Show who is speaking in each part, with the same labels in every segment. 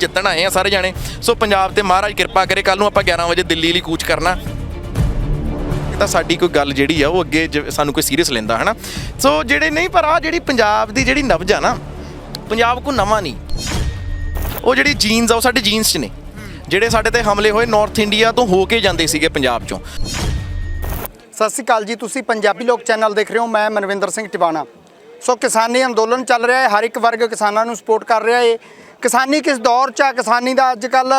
Speaker 1: ਜਿੱਤਣ ਆਏ ਆ ਸਾਰੇ ਜਾਣੇ। ਸੋ ਪੰਜਾਬ ਤੇ ਮਹਾਰਾਜ ਕਿਰਪਾ ਕਰੇ ਕੱਲ ਨੂੰ ਆਪਾਂ 11 ਵਜੇ ਦਿੱਲੀ ਲਈ ਕੂਚ ਕਰਨਾ। ਤਾਂ ਸਾਡੀ ਕੋਈ ਗੱਲ ਜਿਹੜੀ ਆ, ਉਹ ਅੱਗੇ ਜ- ਸਾਨੂੰ ਕੋਈ ਸੀਰੀਅਸ ਲੈਂਦਾ, ਹਨਾ? ਸੋ ਜਿਹੜੇ ਨਹੀਂ, ਪਰ ਆ ਜਿਹੜੀ ਪੰਜਾਬ ਦੀ ਜਿਹੜੀ ਨਵਜ ਆ ਨਾ, ਪੰਜਾਬ ਕੋ ਨਵਾਂ ਨਹੀਂ। ਉਹ ਜਿਹੜੀ ਜੀਨਸ ਆ, ਉਹ ਸਾਡੇ ਜੀਨਸ 'ਚ ਨੇ। ਜਿਹੜੇ ਸਾਡੇ ਤੇ ਹਮਲੇ ਹੋਏ ਨਾਰਥ ਇੰਡੀਆ ਤੋਂ ਹੋ ਕੇ ਜਾਂਦੇ ਸੀਗੇ ਪੰਜਾਬ 'ਚੋਂ।
Speaker 2: ਸਤਿ ਸ਼੍ਰੀ ਅਕਾਲ ਜੀ, ਤੁਸੀਂ ਪੰਜਾਬੀ ਲੋਕ ਚੈਨਲ ਦੇਖ ਰਹੇ ਹੋ, ਮੈਂ ਮਨਵਿੰਦਰ ਸਿੰਘ ਟਿਵਾਣਾ। ਸੋ ਕਿਸਾਨੀ ਅੰਦੋਲਨ ਚੱਲ ਰਿਹਾ ਹੈ, ਹਰ ਇੱਕ ਵਰਗ ਕਿਸਾਨਾਂ ਨੂੰ ਸਪੋਰਟ ਕਰ ਰਿਹਾ ਹੈ ਕਿਸਾਨੀ ਕਿਸ ਦੌਰ 'ਚ ਆ? ਕਿਸਾਨੀ ਦਾ ਅੱਜ ਕੱਲ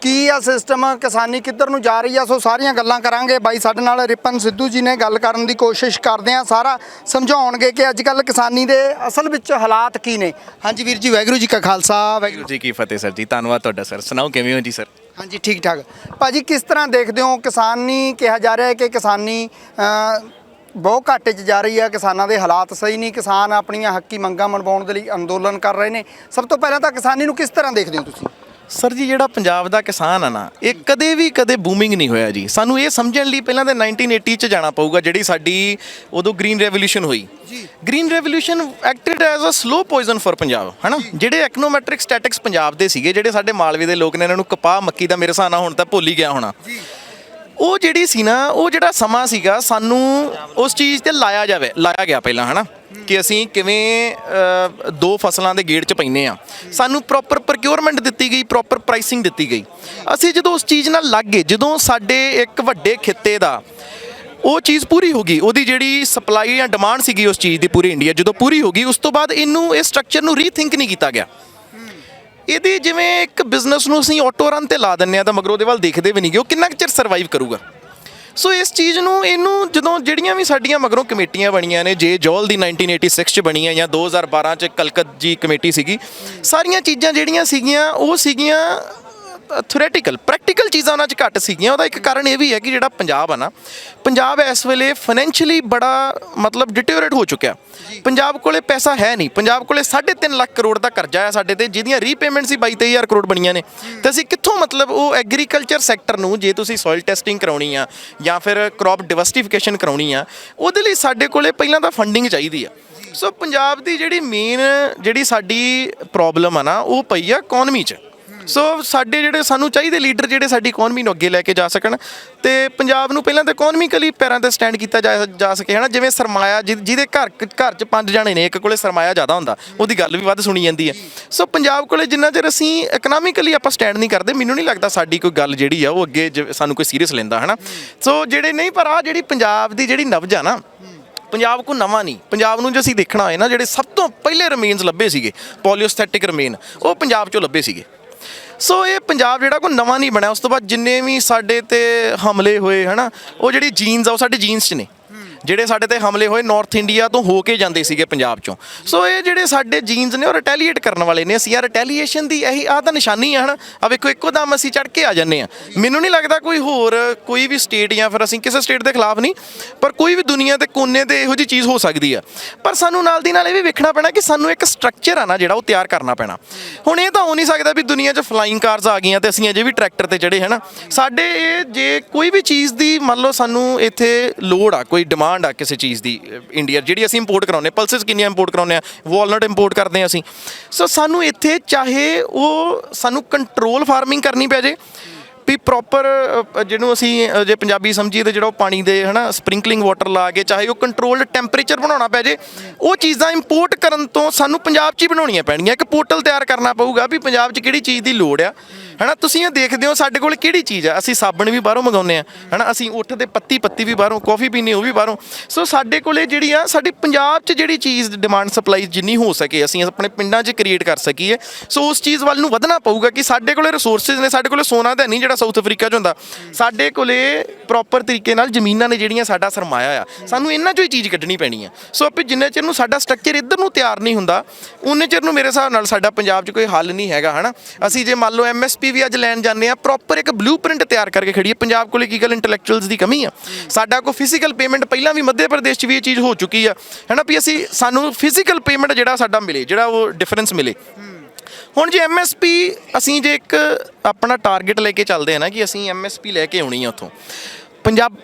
Speaker 2: ਕੀ ਆ ਸਿਸਟਮ ਕਿਸਾਨੀ ਕਿੱਧਰ ਨੂੰ ਜਾ ਰਹੀ ਆ? ਸੋ ਸਾਰੀਆਂ ਗੱਲਾਂ ਕਰਾਂਗੇ। ਬਾਈ ਸਾਡੇ ਨਾਲ ਰਿਪਨ ਸਿੱਧੂ ਜੀ ਨੇ ਗੱਲ ਕਰਨ ਦੀ ਕੋਸ਼ਿਸ਼ ਕਰਦੇ ਆ। ਸਾਰਾ ਸਮਝਾਉਣਗੇ ਕਿ ਅੱਜ ਕੱਲ ਕਿਸਾਨੀ ਦੇ ਅਸਲ ਵਿੱਚ ਹਾਲਾਤ ਕੀ ਨੇ। ਹਾਂਜੀ ਵੀਰ ਜੀ ਵਾਹਿਗੁਰੂ ਜੀ ਕਾ ਖਾਲਸਾ ਵਾਹਿਗੁਰੂ
Speaker 1: ਜੀ ਕੀ ਫਤਿਹ ਸਰ ਜੀ। ਧੰਨਵਾਦ ਤੁਹਾਡਾ ਸਰ। ਸੁਣਾਓ ਕਿਵੇਂ ਹੋ ਜੀ ਸਰ?
Speaker 2: ਹਾਂਜੀ ਠੀਕ ਠਾਕ ਭਾਜੀ ਕਿਸ ਤਰ੍ਹਾਂ ਦੇਖਦੇ ਹੋ ਕਿਸਾਨੀ ਕਿਹਾ ਜਾ ਰਿਹਾ ਹੈ ਕਿ ਕਿਸਾਨੀ ਬਹੁਤ ਘਾਟੇ 'ਚ ਜਾ ਰਹੀ ਹੈ ਕਿਸਾਨਾਂ ਦੇ ਹਾਲਾਤ ਸਹੀ ਨਹੀਂ ਕਿਸਾਨ ਆਪਣੀਆਂ ਹੱਕੀ ਮੰਗਾਂ ਮਨਵਾਉਣ ਦੇ ਲਈ ਅੰਦੋਲਨ ਕਰ ਰਹੇ ਨੇ। ਸਭ ਤੋਂ ਪਹਿਲਾਂ ਤਾਂ ਕਿਸਾਨੀ ਨੂੰ ਕਿਸ ਤਰ੍ਹਾਂ ਦੇਖਦੇ ਹੋ ਤੁਸੀਂ?
Speaker 1: ਸਰ ਜੀ ਜਿਹੜਾ ਪੰਜਾਬ ਦਾ ਕਿਸਾਨ ਆ ਨਾ ਇਹ ਕਦੇ ਵੀ ਕਦੇ ਬੂਮਿੰਗ ਨਹੀਂ ਹੋਇਆ ਜੀ। ਸਾਨੂੰ ਇਹ ਸਮਝਣ ਲਈ ਪਹਿਲਾਂ ਤਾਂ 1980 ਚ ਜਾਣਾ ਪਊਗਾ ਜਿਹੜੀ ਸਾਡੀ ਉਦੋਂ ਗ੍ਰੀਨ ਰੈਵੋਲੂਸ਼ਨ ਹੋਈ।
Speaker 2: ਜੀ।
Speaker 1: Green revolution acted as a slow poison for Punjab ਹਨਾ? ਜਿਹੜੇ ਐਕਨੋਮੈਟ੍ਰਿਕ ਸਟੈਟਿਕਸ ਪੰਜਾਬ ਦੇ ਸੀਗੇ ਜਿਹੜੇ ਸਾਡੇ ਮਾਲਵੇ ਦੇ ਲੋਕ ਨੇ ਇਹਨਾਂ ਨੂੰ ਕਪਾਹ ਮੱਕੀ ਦਾ ਮੇਰੇ ਹਿਸਾਬ ਨਾਲ ਹੁਣ ਤਾਂ ਭੁੱਲ ਹੀ ਗਿਆ ਹੋਣਾ। ਉਹ ਜਿਹੜੀ ਸੀ ਨਾ ਉਹ ਜਿਹੜਾ ਸਮਾਂ ਸੀਗਾ ਸਾਨੂੰ ਉਸ ਚੀਜ਼ ਤੇ ਲਾਇਆ ਜਾਵੇ ਲਾਇਆ ਗਿਆ ਪਹਿਲਾਂ ਹਨਾ? ਕਿ ਅਸੀਂ ਕਿਵੇਂ ਅ, ਦੋ ਫਸਲਾਂ ਦੇ ਗੇੜ 'ਚ ਪੈਨੇ ਆ ਸਾਨੂੰ ਪ੍ਰੋਪਰ ਪ੍ਰੋਕਿਉਰਮੈਂਟ ਦਿੱਤੀ ਗਈ ਪ੍ਰੋਪਰ ਪ੍ਰਾਈਸਿੰਗ ਦਿੱਤੀ ਗਈ। ਅਸੀਂ ਜਦੋਂ ਉਸ ਚੀਜ਼ ਨਾਲ ਲੱਗ ਗਏ ਜਦੋਂ ਸਾਡੇ ਇੱਕ ਵੱਡੇ ਖਿੱਤੇ ਦਾ ਉਹ ਚੀਜ਼ ਪੂਰੀ ਹੋ ਗਈ ਉਹਦੀ ਜਿਹੜੀ ਸਪਲਾਈ ਜਾਂ ਡਿਮਾਂਡ ਸੀਗੀ ਉਸ ਚੀਜ਼ ਦੀ ਪੂਰੀ ਇੰਡੀਆ ਜਦੋਂ ਪੂਰੀ ਹੋ ਗਈ ਉਸ ਤੋਂ ਬਾਅਦ ਇਹਨੂੰ ਇਸ ਸਟਰਕਚਰ ਨੂੰ ਰੀਥਿੰਕ ਨਹੀਂ ਕੀਤਾ ਗਿਆ। ਇਹਦੀ ਜਿਵੇਂ ਇੱਕ ਬਿਜ਼ਨਸ ਨੂੰ ਅਸੀਂ ਆਟੋ ਰਨ ਤੇ ਲਾ ਦਿੰਨੇ ਆ ਤਾਂ ਮਗਰੋਂ ਦੇ ਵੱਲ ਦੇਖਦੇ ਵੀ ਨਹੀਂਗੇ ਉਹ ਕਿੰਨਾ ਕੁ ਚਿਰ ਸਰਵਾਈਵ ਕਰੂਗਾ। ਸੋ ਇਸ ਚੀਜ਼ ਨੂੰ ਇਹਨੂੰ ਜਦੋਂ ਜਿਹੜੀਆਂ ਵੀ ਸਾਡੀਆਂ ਮਗਰੋਂ ਕਮੇਟੀਆਂ ਬਣੀਆਂ ਨੇ, ਜੇ ਜੋਲ ਦੀ 1986 ਚ ਬਣੀ ਹੈ ਜਾਂ 2012 ਚ ਕਲਕਤ ਜੀ ਕਮੇਟੀ ਸੀਗੀ, ਸਾਰੀਆਂ ਚੀਜ਼ਾਂ ਜਿਹੜੀਆਂ ਸੀਗੀਆਂ, ਉਹ ਸੀਗੀਆਂ ਥਿਓਰੇਟੀਕਲ ਪ੍ਰੈਕਟੀਕਲ ਚੀਜ਼ਾਂ ਉਹਨਾਂ 'ਚ ਘੱਟ ਸੀਗੀਆਂ। ਉਹਦਾ ਇੱਕ ਕਾਰਨ ਇਹ ਵੀ ਹੈ ਕਿ ਜਿਹੜਾ ਪੰਜਾਬ ਆ ਨਾ ਪੰਜਾਬ ਇਸ ਵੇਲੇ ਫਾਈਨੈਂਸ਼ੀਅਲੀ ਬੜਾ ਮਤਲਬ ਡਿਟੀਰੀਓਰੇਟ ਹੋ ਚੁੱਕਿਆ। ਪੰਜਾਬ ਕੋਲੇ ਪੈਸਾ ਹੈ ਨਹੀਂ। ਪੰਜਾਬ ਕੋਲੇ 3.5 ਲੱਖ ਕਰੋੜ ਦਾ ਕਰਜ਼ਾ ਹੈ ਸਾਡੇ ਤੇ ਜਿਹਦੀਆਂ ਰੀਪੇਮੈਂਟ ਸੀ 22 ਹਜ਼ਾਰ ਕਰੋੜ ਬਣੀਆਂ ਨੇ। ਤੇ ਅਸੀਂ ਕਿੱਥੋਂ ਮਤਲਬ ਉਹ ਐਗਰੀਕਲਚਰ ਸੈਕਟਰ ਨੂੰ ਜੇ ਤੁਸੀਂ ਸੋਇਲ ਟੈਸਟਿੰਗ ਕਰਾਉਣੀ ਆ ਜਾਂ ਫਿਰ ਕ੍ਰੌਪ ਡਿਵਰਸਿਫਿਕੇਸ਼ਨ ਕਰਾਉਣੀ ਆ ਉਹਦੇ ਲਈ ਸਾਡੇ ਕੋਲੇ ਪਹਿਲਾਂ ਤਾਂ ਫੰਡਿੰਗ ਚਾਹੀਦੀ ਆ। ਸੋ ਪੰਜਾਬ ਦੀ ਜਿਹੜੀ ਮੇਨ ਜਿਹੜੀ ਸਾਡੀ ਪ੍ਰੋਬਲਮ ਆ ਨਾ ਉਹ ਪਈ ਆ ਇਕਨੋਮੀ 'ਚ। ਸੋ ਸਾਡੇ ਜਿਹੜੇ ਸਾਨੂੰ ਚਾਹੀਦੇ ਲੀਡਰ ਜਿਹੜੇ ਸਾਡੀ ਇਕਨੋਮੀ ਨੂੰ ਅੱਗੇ ਲੈ ਕੇ ਜਾ ਸਕਣ, ਤੇ ਪੰਜਾਬ ਨੂੰ ਪਹਿਲਾਂ ਤਾਂ ਇਕਨੋਮਿਕਲੀ ਪੈਰਾਂ ਤੇ ਸਟੈਂਡ ਕੀਤਾ ਜਾ ਜਾ ਸਕੇ, ਹਨਾ? ਜਿਵੇਂ ਸਰਮਾਇਆ ਜਿਹ- ਜਿਹਦੇ ਘਰ ਘਰ 'ਚ ਪੰਜ ਜਾਣੇ ਨੇ, ਇੱਕ ਕੋਲੇ ਸਰਮਾਇਆ ਜ਼ਿਆਦਾ ਹੁੰਦਾ, ਉਹਦੀ ਗੱਲ ਵੀ ਵੱਧ ਸੁਣੀ ਜਾਂਦੀ ਹੈ। ਸੋ ਪੰਜਾਬ ਕੋਲੇ ਜਿੰਨਾ ਚਿਰ ਅਸੀਂ ਇਕਨੋਮਿਕਲੀ ਆਪਾਂ ਸਟੈਂਡ ਨਹੀਂ ਕਰਦੇ, ਮੈਨੂੰ ਨਹੀਂ ਲੱਗਦਾ ਸਾਡੀ ਕੋਈ ਗੱਲ ਜਿਹੜੀ ਆ, ਉਹ ਅੱਗੇ ਜ- ਸਾਨੂੰ ਕੋਈ ਸੀਰੀਅਸ ਲੈਂਦਾ, ਹਨਾ? ਸੋ ਜਿਹੜੇ ਨਹੀਂ, ਪਰ ਆ ਜਿਹੜੀ ਪੰਜਾਬ ਦੀ ਜਿਹੜੀ ਨਬਜ ਆ ਨਾ, ਪੰਜਾਬ ਕੋ ਨਵਾਂ ਨਹੀਂ, ਪੰਜਾਬ ਨੂੰ ਜੇ ਅਸੀਂ ਦੇਖਣਾ ਹੋਏ ਨਾ, ਜਿਹੜੇ ਸਭ ਤੋਂ ਪਹਿਲੇ ਰਮੇਨਸ ਲੱਭੇ ਸੀਗੇ ਪੋਲੀਓਸਥੈਟਿਕ ਰਮੇਨ ਉਹ ਪੰਜਾਬ ਚੋਂ ਲੱਭੇ ਸੀਗੇ। ਸੋ ਇਹ ਪੰਜਾਬ ਜਿਹੜਾ ਕੋਈ ਨਵਾਂ ਨਹੀਂ ਬਣਿਆ, ਉਸ ਤੋਂ ਬਾਅਦ ਜਿੰਨੇ ਵੀ ਸਾਡੇ ਤੇ ਹਮਲੇ ਹੋਏ, ਹਨਾ, ਉਹ ਜਿਹੜੀ ਜੀਨਸ ਆ, ਉਹ ਸਾਡੇ ਜੀਨਸ 'ਚ ਨੇ। ਜਿਹੜੇ ਸਾਡੇ ਤੇ ਹਮਲੇ ਹੋਏ ਨਾਰਥ ਇੰਡੀਆ ਤੋਂ ਹੋ ਕੇ ਜਾਂਦੇ ਸੀਗੇ ਪੰਜਾਬ ਚੋਂ। ਸੋ ਇਹ ਜਿਹੜੇ ਸਾਡੇ ਜੀਨਸ ਨੇ ਉਹ ਰਿਟੈਲੀਏਟ ਕਰਨ ਵਾਲੇ ਨੇ। ਅਸੀਂ ਆ ਰਿਟੈਲੀਏਸ਼ਨ ਦੀ ਇਹੀ ਆਹ ਤਾਂ ਨਿਸ਼ਾਨੀ ਆ, ਹਨਾ? ਆ ਵੇਖੋ, ਇੱਕੋ ਦਮ ਅਸੀਂ ਚੜ ਕੇ ਆ ਜੰਨੇ ਆ। ਮੈਨੂੰ ਨਹੀਂ ਲੱਗਦਾ ਕੋਈ ਹੋਰ, ਕੋਈ ਵੀ ਸਟੇਟ ਜਾਂ ਫਿਰ ਅਸੀਂ ਕਿਸੇ ਸਟੇਟ ਦੇ ਖਿਲਾਫ ਨਹੀਂ, ਪਰ ਕੋਈ ਵੀ ਦੁਨੀਆ ਦੇ ਕੋਨੇ ਤੇ ਇਹੋ ਜੀ ਚੀਜ਼ ਹੋ ਸਕਦੀ ਆ। ਪਰ ਸਾਨੂੰ ਨਾਲ ਦੀ ਨਾਲ ਇਹ ਵੀ ਵੇਖਣਾ ਪੈਣਾ ਕਿ ਸਾਨੂੰ ਇੱਕ ਸਟਰਕਚਰ ਆ ਨਾ ਜਿਹੜਾ ਉਹ ਤਿਆਰ ਕਰਨਾ ਪੈਣਾ। ਹੁਣ ਇਹ ਤਾਂ ਹੋ ਨਹੀਂ ਸਕਦਾ ਵੀ ਦੁਨੀਆ 'ਚ ਫਲਾਈਂਗ ਕਾਰਸ ਆ ਗਈਆਂ ਤੇ ਅਸੀਂ ਅਜੇ ਵੀ ਟਰੈਕਟਰ ਤੇ ਚੜੇ ਹਨਾ? ਸਾਡੇ ਇਹ ਜੇ ਕੋਈ ਵੀ ਚੀਜ਼ ਦੀ ਮੰਨ ਲਓ ਸਾਨੂੰ ਇੱਥੇ ਲੋੜ ਆ, ਕੋਈ ਡਿਮਾਂਡ ਆ ਕਿਸੇ ਚੀਜ਼ ਦੀ ਇੰਡੀਆ ਜਿਹੜੀ ਅਸੀਂ ਇੰਪੋਰਟ ਕਰਾਉਂਦੇ ਪਲਸਸ ਕਿੰਨੀਆਂ ਇੰਪੋਰਟ ਕਰਾਉਂਦੇ ਆ ਵਾਲਨਟ ਇੰਪੋਰਟ ਕਰਦੇ ਆ ਅਸੀਂ। ਸੋ ਸਾਨੂੰ ਇੱਥੇ ਚਾਹੇ ਉਹ, ਸਾਨੂੰ ਕੰਟਰੋਲ ਫਾਰਮਿੰਗ ਕਰਨੀ ਪੈ ਜੇ ਵੀ ਪ੍ਰੋਪਰ ਜਿਹਨੂੰ ਅਸੀਂ ਜੇ ਪੰਜਾਬੀ ਸਮਝੀਏ ਤੇ ਜਿਹੜਾ ਉਹ ਪਾਣੀ ਦੇ, ਹਨਾ ਸਪ੍ਰਿੰਕਲਿੰਗ ਵਾਟਰ ਲਾ ਕੇ, ਚਾਹੇ ਉਹ ਕੰਟਰੋਲਡ ਟੈਂਪਰੇਚਰ ਬਣਾਉਣਾ ਪੈ ਜੇ, ਉਹ ਚੀਜ਼ਾਂ ਇੰਪੋਰਟ ਕਰਨ ਤੋਂ ਸਾਨੂੰ ਪੰਜਾਬ 'ਚ ਹੀ ਬਣਾਉਣੀਆਂ ਪੈਣਗੀਆਂ। ਇੱਕ ਪੋਰਟਲ ਤਿਆਰ ਕਰਨਾ ਪਊਗਾ ਵੀ ਪੰਜਾਬ 'ਚ ਕਿਹੜੀ ਚੀਜ਼ ਦੀ ਲੋੜ ਆ। ਹਨਾ, ਤੁਸੀਂ ਇਹ ਦੇਖਦੇ ਹੋ ਸਾਡੇ ਕੋਲ ਕਿਹੜੀ ਚੀਜ਼ ਆ। ਅਸੀਂ ਸਾਬਣ ਵੀ ਬਾਹਰੋਂ ਮੰਗਾਉਂਦੇ ਆ ਹਨਾ, ਅਸੀਂ ਉੱਠ ਦੇ ਪੱਤੀ ਪੱਤੀ ਵੀ ਬਾਹਰੋਂ ਕਾਫੀ ਪੀਨੇ ਉਹ ਵੀ ਬਾਹਰੋਂ। ਸੋ ਸਾਡੇ ਕੋਲੇ ਜਿਹੜੀ ਆ, ਸਾਡੀ ਪੰਜਾਬ 'ਚ ਜਿਹੜੀ ਚੀਜ਼ ਡਿਮਾਂਡ ਸਪਲਾਈ ਜਿੰਨੀ ਹੋ ਸਕੇ, ਅਸੀਂ ਆਪਣੇ ਪਿੰਡਾਂ 'ਚ ਕ੍ਰੀਏਟ ਕਰ ਸਕੀਏ। ਸੋ ਉਸ ਚੀਜ਼ ਵੱਲ ਨੂੰ ਵਧਣਾ ਪਊਗਾ ਕਿ ਸਾਡੇ ਕੋਲੇ ਰਿਸੋਰਸਸ ਨੇ, ਸਾਡੇ ਕੋਲੇ ਸੋਨਾ ਤਾਂ ਨਹੀਂ ਜਿਹੜਾ ਸਾਊਥ ਅਫਰੀਕਾ 'ਚ ਹੁੰਦਾ। ਸਾਡੇ ਕੋਲੇ ਪ੍ਰੋਪਰ ਤਰੀਕੇ ਨਾਲ ਜ਼ਮੀਨਾਂ ਨੇ ਜਿਹੜੀਆਂ ਸਾਡਾ ਸਰਮਾਇਆ ਆ। ਸਾਨੂੰ ਇਹਨਾਂ 'ਚੋਂ ਹੀ ਚੀਜ਼ ਕੱਢਣੀ ਪੈਣੀ ਆ। ਸੋ ਆਪੇ ਜਿੰਨੇ ਚਿਰ ਨੂੰ ਸਾਡਾ ਸਟਰਕਚਰ ਇੱਧਰ ਨੂੰ ਤਿਆਰ ਨਹੀਂ ਹੁੰਦਾ, ਉਨੇ ਚਿਰ ਨੂੰ ਮੇਰੇ ਹਿਸਾਬ ਨਾਲ ਸਾਡਾ ਪੰਜਾਬ 'ਚ ਕੋਈ ਹੱਲ ਨਹੀਂ ਹੈਗਾ, ਹਨਾ? ਅਸੀਂ ਜੇ ਮੰਨ ਲਓ ਐਮਐਸਪੀ ਵੀ ਅੱਜ ਲੈਣ ਜਾਂਦੇ ਆ ਪ੍ਰੋਪਰ ਇੱਕ ਬਲੂਪ੍ਰਿੰਟ ਤਿਆਰ ਕਰਕੇ ਖੜੀਏ ਪੰਜਾਬ ਕੋਲੇ ਕੀ ਗੱਲ ਇੰਟੈਲੈਕਚੁਅਲਸ ਦੀ ਕਮੀ ਆ? ਸਾਡਾ ਕੋ ਫਿਜ਼ੀਕਲ ਪੇਮੈਂਟ ਪਹਿਲਾਂ ਵੀ ਮੱਧ ਪ੍ਰਦੇਸ਼ 'ਚ ਵੀ ਇਹ ਚੀਜ਼ ਹੋ ਚੁੱਕੀ ਆ। ਹਨਾ ਵੀ ਅਸੀਂ, ਸਾਨੂੰ ਫਿਜ਼ੀਕਲ ਪੇਮੈਂਟ ਜਿਹੜਾ ਸਾਡਾ ਮਿਲੇ, ਜਿਹੜਾ ਉਹ ਡਿਫਰੈਂਸ ਮਿਲੇ। ਹੁਣ ਜੇ ਐਮਐਸਪੀ ਅਸੀਂ ਜੇ ਇੱਕ ਆਪਣਾ ਟਾਰਗੇਟ ਲੈ ਕੇ ਚੱਲਦੇ ਆ ਨਾ ਕਿ ਅਸੀਂ ਐਮਐਸਪੀ ਲੈ ਕੇ ਆਉਣੀ ਆ ਉੱਥੋਂ। ਪੰਜਾਬ